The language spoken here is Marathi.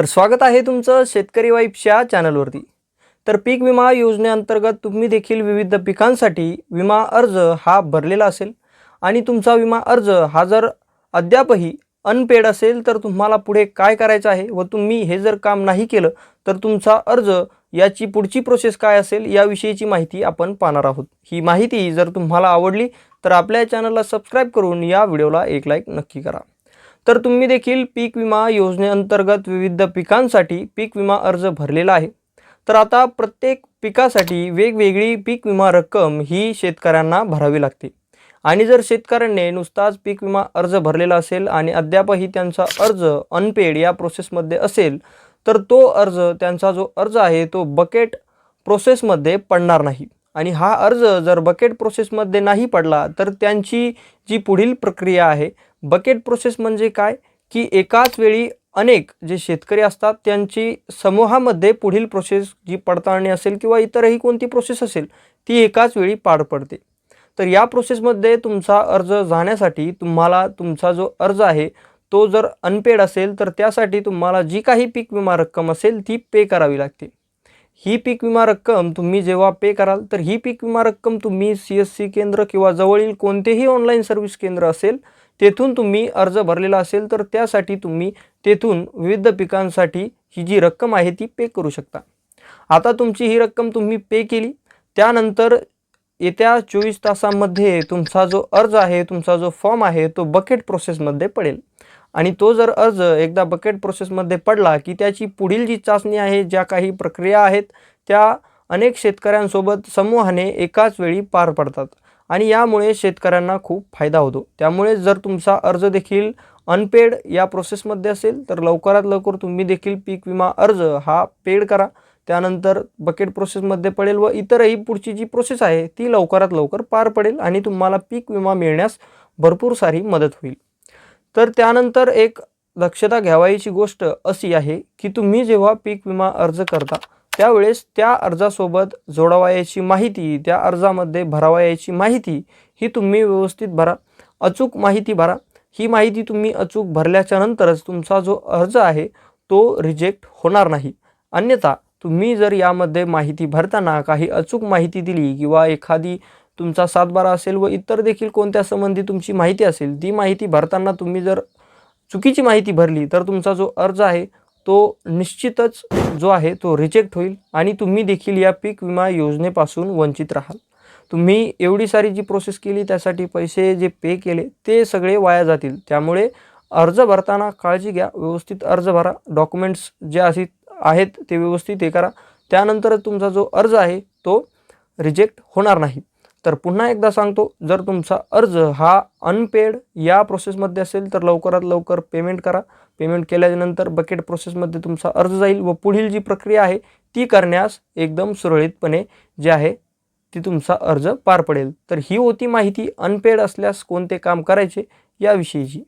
तर स्वागत आहे तुमचं शेतकरी वाईफच्या चॅनलवरती. तर पीक विमा योजनेअंतर्गत तुम्ही देखील विविध पिकांसाठी विमा अर्ज हा भरलेला असेल आणि तुमचा विमा अर्ज हा जर अद्यापही अनपेड असेल तर तुम्हाला पुढे काय करायचं आहे व तुम्ही हे जर काम नाही केलं तर तुमचा अर्ज याची पुढची प्रोसेस काय असेल याविषयीची माहिती आपण पाहणार आहोत. ही माहिती जर तुम्हाला आवडली तर आपल्या चॅनलला सबस्क्राईब करून या व्हिडिओला एक लाईक नक्की करा. तर तुम्ही देखील पीक विमा योजनेअंतर्गत विविध पिकांसाठी पीक विमा अर्ज भरलेला आहे. तर आता प्रत्येक पिकासाठी वेगवेगळी पीक विमा रक्कम ही शेतकऱ्यांना भरावी लागते. आणि जर शेतकऱ्यांनी नुसताच पीक विमा अर्ज भरलेला असेल आणि अद्यापही त्यांचा अर्ज अनपेड या प्रोसेसमध्ये असेल तर तो अर्ज त्यांचा जो अर्ज आहे तो बकेट प्रोसेसमध्ये पडणार नाही. आणि हा अर्ज जर बकेट प्रोसेसमध्ये नाही पडला तर त्यांची जी पुढील प्रक्रिया आहे बकेट प्रोसेस म्हणजे काय? की एकाच वेळी अनेक जे शेतकरी असतात त्यांची समूहामध्ये पुढील प्रोसेस जी पडताळणी असेल किंवा इतरही कोणती प्रोसेस असेल ती एकाच वेळी पार पडते. तर या प्रोसेसमध्ये तुमचा अर्ज जाण्यासाठी तुम्हाला तुमचा जो अर्ज आहे तो जर अनपेड असेल तर त्यासाठी तुम्हाला जी काही पीक विमा रक्कम असेल ती पे करावी लागते. ही पीक विमा रक्कम तुम्ही जेव्हा पे कराल तर ही पीक विमा रक्कम तुम्ही सी एस सी केंद्र किंवा जवळील कोणतेही ऑनलाईन सर्व्हिस केंद्र असेल तेथून तुम्ही अर्ज भरलेला असेल तर त्यासाठी तुम्ही तेथून विविध पिकांसाठी ही जी रक्कम आहे ती पे करू शकता. आता तुमची ही रक्कम तुम्ही पे केली. त्यानंतर येत्या चोवीस तासामध्ये तुमचा जो अर्ज आहे तुमचा जो फॉर्म आहे तो बकेट प्रोसेसमध्ये पडेल. आणि तो जर अर्ज एकदा बकेट प्रोसेसमध्ये पडला की त्याची पुढील जी चाचणी आहे ज्या काही प्रक्रिया आहेत त्या अनेक शेतकऱ्यांसोबत समूहाने एकाच वेळी पार पडतात. आणि यामुळे शेतकऱ्यांना खूप फायदा होतो. त्यामुळे जर तुमचा अर्ज देखील अनपेड या प्रोसेसमध्ये असेल तर लवकरात लवकर तुम्ही देखील पीक विमा अर्ज हा पेड करा. त्यानंतर बकेट प्रोसेसमध्ये पडेल व इतरही पुढची जी प्रोसेस आहे ती लवकरात लवकर पार पडेल आणि तुम्हाला पीक विमा मिळण्यास भरपूर सारी मदत होईल. तर त्यानंतर एक दक्षता घ्यावायची गोष्ट अशी आहे की तुम्ही जेव्हा पीक विमा अर्ज करता त्यावेळेस त्या अर्जासोबत जोडावयाची माहिती त्या अर्जामध्ये भरावयाची माहिती ही तुम्ही व्यवस्थित भरा. अचूक माहिती भरा. ही माहिती तुम्ही अचूक भरल्याच्या नंतरच तुमचा जो अर्ज आहे तो रिजेक्ट होणार नाही. अन्यथा तुम्ही जर यामध्ये माहिती भरताना काही अचूक माहिती दिली किंवा एखादी तुमचा सातबारा असेल व इतर देखील कोणत्या संबंधी तुमची माहिती असेल ती माहिती भरताना तुम्ही जर चुकीची माहिती भरली तर तुमचा जो अर्ज आहे तो निश्चितच जो आहे तो रिजेक्ट होईल आणि तुम्ही देखील या पीक विमा योजनेपासून वंचित राहाल. तुम्ही एवढी सारी जी प्रोसेस केली त्यासाठी पैसे जे पे केले ते सगळे वाया जातील. त्यामुळे अर्ज भरताना काळजी घ्या व्यवस्थित अर्ज भरा डॉक्युमेंट्स जे असे आहेत ते व्यवस्थित हे करा. त्यानंतर तुमचा जो अर्ज आहे तो रिजेक्ट होणार नाही. तर पुन्हा एकदा सांगतो जर तुमचा अर्ज हा अनपेड या प्रोसेसमध्ये असेल तर लवकरात लवकर पेमेंट करा. पेमेंट केल्यानंतर बकेट प्रोसेसमध्ये तुमचा अर्ज जाईल व पुढील जी प्रक्रिया आहे ती करण्यास एकदम सुरळीतपणे जे आहे ती तुमचा अर्ज पार पडेल. तर ही होती माहिती अनपेड असल्यास कोणते काम करायचे याविषयीची